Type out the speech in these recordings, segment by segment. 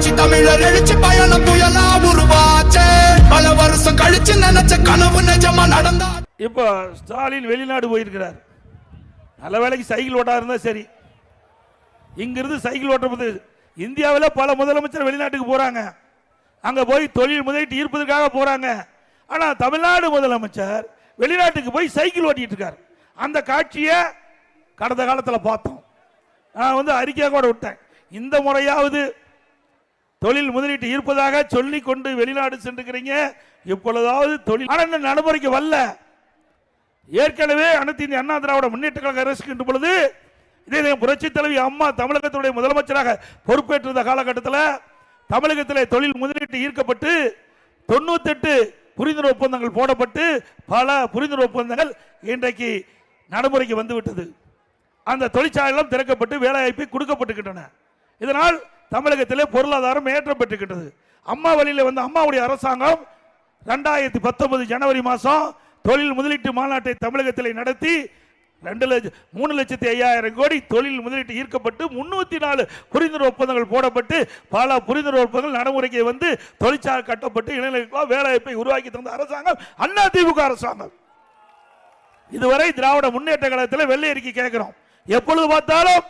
புரட்சி தமிழர் எழுச்சி பயணம் புயலா உருவாச்சே. பல வருஷம் கழிச்சு நினைச்ச கனவு நிஜமா நடந்தா இப்போ ஸ்டாலின் வெளிநாடு போயிருக்கிறார். நல்ல வேலைக்கு சைக்கிள் ஓட்டா இருந்தா சரி. இங்கிருந்து சைக்கிள் ஓட்டுறது இந்தியாவில் பல முதலமைச்சர் வெளிநாட்டுக்கு போறாங்க. அங்கே போய் தொழில் முதலீட்டு ஈர்ப்பதற்காக போறாங்க. ஆனால் தமிழ்நாடு முதலமைச்சர் வெளிநாட்டுக்கு போய் சைக்கிள் ஓட்டிட்டு இருக்கார். அந்த காட்சியை கடந்த காலத்தில் பார்த்தோம். நான் வந்து அறிக்கையாக கூட விட்டேன். இந்த முறையாவது தொழில் முதலீட்டு ஈர்ப்பதாக சொல்லி கொண்டு வெளிநாடு சென்றுக்கிறீங்க. இப்பொழுதாவது தொழில் ஆனால் இந்த நடைமுறைக்கு வரல ஏற்கனவே அனைத்து இந்திய அண்ணா திராவிட முன்னேற்ற கழக அரசுகின்ற பொழுது இதே புரட்சி தலைவி அம்மா தமிழகத்துடைய முதலமைச்சராக பொறுப்பேற்றிருந்த காலகட்டத்தில் தமிழகத்தில் தொழில் முதலீட்டு ஈர்க்கப்பட்டு தொண்ணூத்தெட்டு புரிந்துணர்வு ஒப்பந்தங்கள் போடப்பட்டு பல புரிந்துணர்வு ஒப்பந்தங்கள் இன்றைக்கு நடைமுறைக்கு வந்துவிட்டது. அந்த தொழிற்சாலைகளும் திறக்கப்பட்டு வேலைவாய்ப்பு கொடுக்கப்பட்டுக்கின்றன இதனால் தமிழகத்திலே பொருளாதாரம் ஏற்றம் பெற்றுக்கிட்டது. அம்மா வழியில் வந்து அம்மாவுடைய அரசாங்கம் ரெண்டாயிரத்தி பத்தொன்பது ஜனவரி மாதம் தொழில் முதலீட்டு மாநாட்டை தமிழகத்தில் நடத்தி ரெண்டு லட்சம் மூணு லட்சத்தி ஐயாயிரம் கோடி தொழில் முதலீட்டு ஈர்க்கப்பட்டு முன்னூத்தி நாலு புரிந்துணர்வு ஒப்பந்தங்கள் போடப்பட்டு பல புரிந்துணர்வு ஒப்பந்தங்கள் நடைமுறைக்கு வந்து தொழிற்சாலை கட்டப்பட்டு இளைஞர்களுக்கு வேலைவாய்ப்பை உருவாக்கி தந்த அரசாங்கம் அண்ணா திமுக அரசாங்கம். இதுவரை திராவிட முன்னேற்ற கழகத்தில் வெள்ளை அறிக்கை கேட்கிறோம். எப்பொழுது பார்த்தாலும்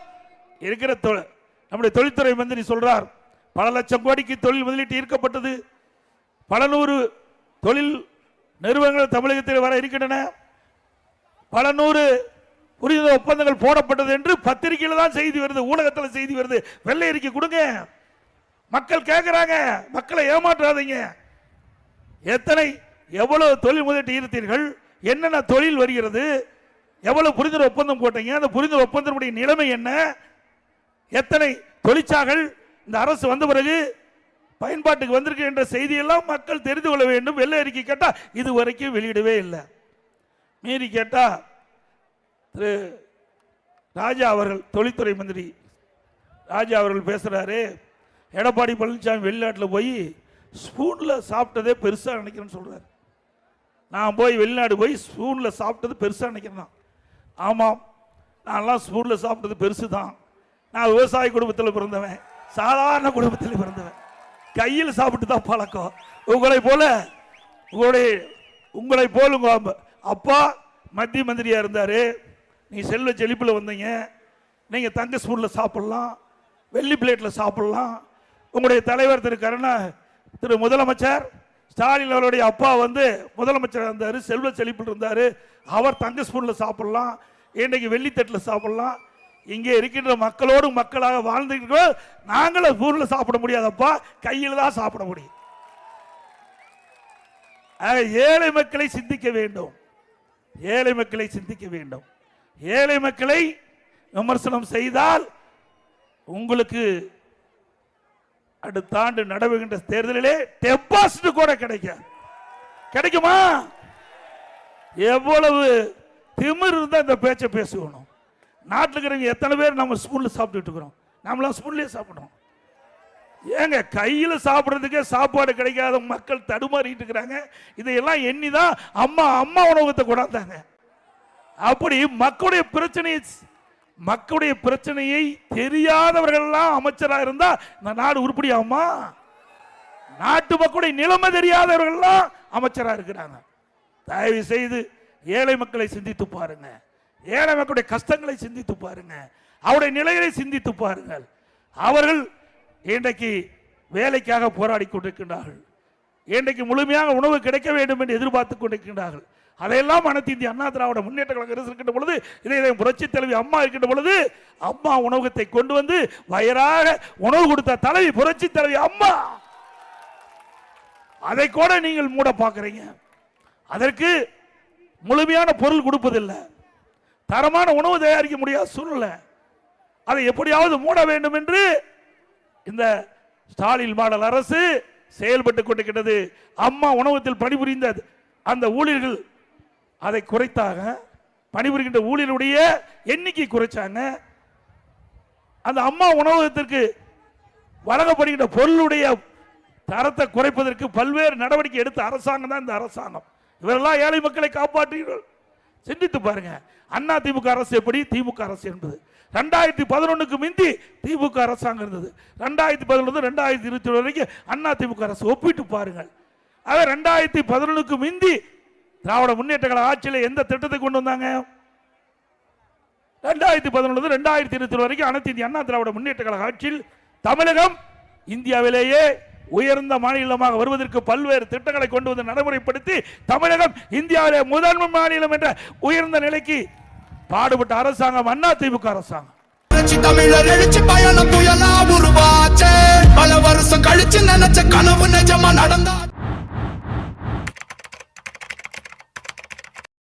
இருக்கிற தொழில் நம்முடைய தொழில்துறை மந்திரி சொல்றார் பல லட்சம் கோடிக்கு தொழில் முதலீட்டு ஈர்க்கப்பட்டது. பல நூறு தொழில் நிறுவனங்கள் தமிழகத்தில் வர இருக்கின்றன. பல நூறு புரிந்த ஒப்பந்தங்கள் போடப்பட்டது என்று பத்திரிகையில் தான் செய்தி வருது ஊடகத்தில் செய்தி வருது. வெள்ளை அறிக்கை கொடுங்க. மக்கள் கேட்குறாங்க மக்களை ஏமாற்றாதீங்க. எத்தனை எவ்வளவு தொழில் முதலீட்டு ஈர்த்தீர்கள்? என்னென்ன தொழில் வருகிறது? எவ்வளவு புரிந்துணர்வு ஒப்பந்தம் போட்டீங்க? அந்த புரிந்துணர்வு ஒப்பந்தத்தினுடைய நிலைமை என்ன? எத்தனை தொழிற்சாலைகள் இந்த அரசு வந்த பிறகு பயன்பாட்டுக்கு வந்திருக்கு என்ற செய்தியெல்லாம் மக்கள் தெரிந்து கொள்ள வேண்டும். வெள்ளை அறிக்கை கேட்டால் இது வரைக்கும் வெளியிடவே இல்லை. மீறி கேட்டால் திரு ராஜா அவர்கள் தொழில்துறை மந்திரி ராஜா அவர்கள் பேசுகிறாரு எடப்பாடி பழனிசாமி வெளிநாட்டில் போய் ஸ்பூனில் சாப்பிட்டதே பெருசாக நினைக்கிறேன்னு சொல்கிறார் நான் போய் வெளிநாடு போய் ஸ்பூனில் சாப்பிட்டது பெருசாக நினைக்கிறேன் ஆமாம் நான்லாம் ஸ்பூனில் சாப்பிட்டது பெருசு தான் நான் விவசாய குடும்பத்தில் பிறந்தவன் சாதாரண குடும்பத்தில் பிறந்தவன். கையில் சாப்பிட்டு தான் பழக்கம். உங்களை போல உங்களுடைய உங்களை போல உங்க அப்பா- மத்திய மந்திரியாக இருந்தார். நீ செல்வ செழிப்பில் வந்தீங்க. நீங்கள் தங்க ஸ்பூனில் சாப்பிட்லாம். வெள்ளி பிளேட்டில் சாப்பிட்லாம். உங்களுடைய தலைவர் திரு கருணா திரு முதலமைச்சர் ஸ்டாலின் அவருடைய அப்பா வந்து முதலமைச்சர் இருந்தார் செல்வ செழிப்பில் இருந்தார். அவர் தங்க ஸ்பூனில் சாப்பிட்லாம். இன்றைக்கு வெள்ளித்தட்டில் சாப்பிட்லாம். இங்கே இருக்கின்ற மக்களோடு மக்களாக வாழ்ந்துட்டு நாங்களும் ஸ்பூனில் சாப்பிட முடியாதப்பா கையில் தான் சாப்பிட முடியும். ஏழை மக்களை சிந்திக்க வேண்டும். ஏழை மக்களை சிந்திக்க வேண்டும். ஏழை மக்களை விமர்சனம் செய்தால் உங்களுக்கு அடுத்த ஆண்டு நடவுகின்ற தேர்தலிலே டெபாசிட் கூட கிடைக்காது. கிடைக்குமா? எவ்வளவு திமிர் இருந்தால் இந்த பேச்சை பேசுவணும் நாட்டில் இருக்கிறவங்க எத்தனை பேர் நம்ம ஸ்பூனில் சாப்பிட்டுட்டு இருக்கிறோம் நம்மளாம் ஸ்பூன்லேயே சாப்பிடுறோம். ஏங்க கையில் சாப்பிட்றதுக்கே சாப்பாடு கிடைக்காத மக்கள் தடுமாறிட்டு இருக்கிறாங்க. இதையெல்லாம் எண்ணி தான் அம்மா அம்மா உணவகத்தை கொண்டாந்தாங்க. அப்படி மக்களுடைய பிரச்சனையை மக்களுடைய பிரச்சனையை தெரியாதவர்கள்லாம் அமைச்சராக இருந்தால் இந்த நாடு உருப்படியாமா நாட்டு மக்களுடைய நிலைமை தெரியாதவர்கள்லாம் அமைச்சராக இருக்கிறாங்க. தயவு செய்து ஏழை மக்களை சிந்தித்து பாருங்கள் ஏழை மக்களுடைய கஷ்டங்களை சிந்தித்து பாருங்க. அவருடைய நிலைகளை சிந்தித்து பாருங்கள். அவர்கள் இன்றைக்கு வேலைக்காக போராடி கொண்டிருக்கின்றார்கள். இன்றைக்கு முழுமையாக உணவு கிடைக்க வேண்டும் என்று எதிர்பார்த்து கொண்டிருக்கின்றார்கள். அதையெல்லாம் அனைத்து இந்திய அண்ணா திராவிட முன்னேற்ற கழக அரசு இருக்கின்ற பொழுது இதை இதை புரட்சி தலைவி அம்மா இருக்கின்ற பொழுது அம்மா உணவகத்தை கொண்டு வந்து வயராக உணவு கொடுத்த தலைவி புரட்சி தலைவி அம்மா. அதை கூட நீங்கள் மூட பார்க்குறீங்க. அதற்கு முழுமையான பொருள் கொடுப்பதில்லை. தரமான உணவு தயாரிக்க முடியாத சூழ்நிலை. அதை எப்படியாவது மூட வேண்டும் என்று இந்த ஸ்டாலின் மாடல் அரசு செயல்பட்டு கொண்டிருக்கிறது. அம்மா உணவகத்தில் பணிபுரிந்த அந்த ஊழியர்கள் அதை குறைத்தாக பணிபுரிகின்ற ஊழியருடைய எண்ணிக்கை குறைச்சாங்க அந்த அம்மா உணவகத்திற்கு வழங்கப்படுகின்ற பொருளுடைய தரத்தை குறைப்பதற்கு பல்வேறு நடவடிக்கை எடுத்த அரசாங்கம் தான் இந்த அரசாங்கம். இவரெல்லாம் ஏழை மக்களை காப்பாற்றுகிறீர்கள். சிந்தித்து பாருங்க. அண்ணா திமுக அரசு எப்படி? திமுக அரசு என்பது. ரெண்டாயிரத்தி பதினொன்றுக்கு மிந்தி திமுக அரசாங்கம் இருந்தது. ரெண்டாயிரத்தி பதினொன்று ரெண்டாயிரத்தி இருபத்தி ஒன்று வரைக்கும் அண்ணா திமுக அரசு ஒப்பிட்டு பாருங்கள். ஆக ரெண்டாயிரத்தி பதினொன்றுக்கு மிந்தி திராவிட முன்னேற்ற கழக ஆட்சியில் எந்த திட்டத்தை கொண்டு வந்தாங்க? ரெண்டாயிரத்தி பதினொன்று ரெண்டாயிரத்தி இருபத்தி வரைக்கும் அனைத்து இந்திய அண்ணா திராவிட முன்னேற்ற கழக ஆட்சியில் தமிழகம் இந்தியாவிலேயே உயர்ந்த மாநிலமாக வருவதற்கு பல்வேறு திட்டங்களை கொண்டு வந்து நடைமுறைப்படுத்தி தமிழகம் இந்தியாவிலே முதன்மை மாநிலம் என்ற உயர்ந்த நிலைக்கு பாடுபட்ட அரசாங்கம் அண்ணா திமுக அரசாங்கம் தமிழர் எழுச்சி பயணம் புயலா உருவாச்சே. பல வருஷம் கழிச்சு நினைச்ச கனவு நிஜமா நடந்தா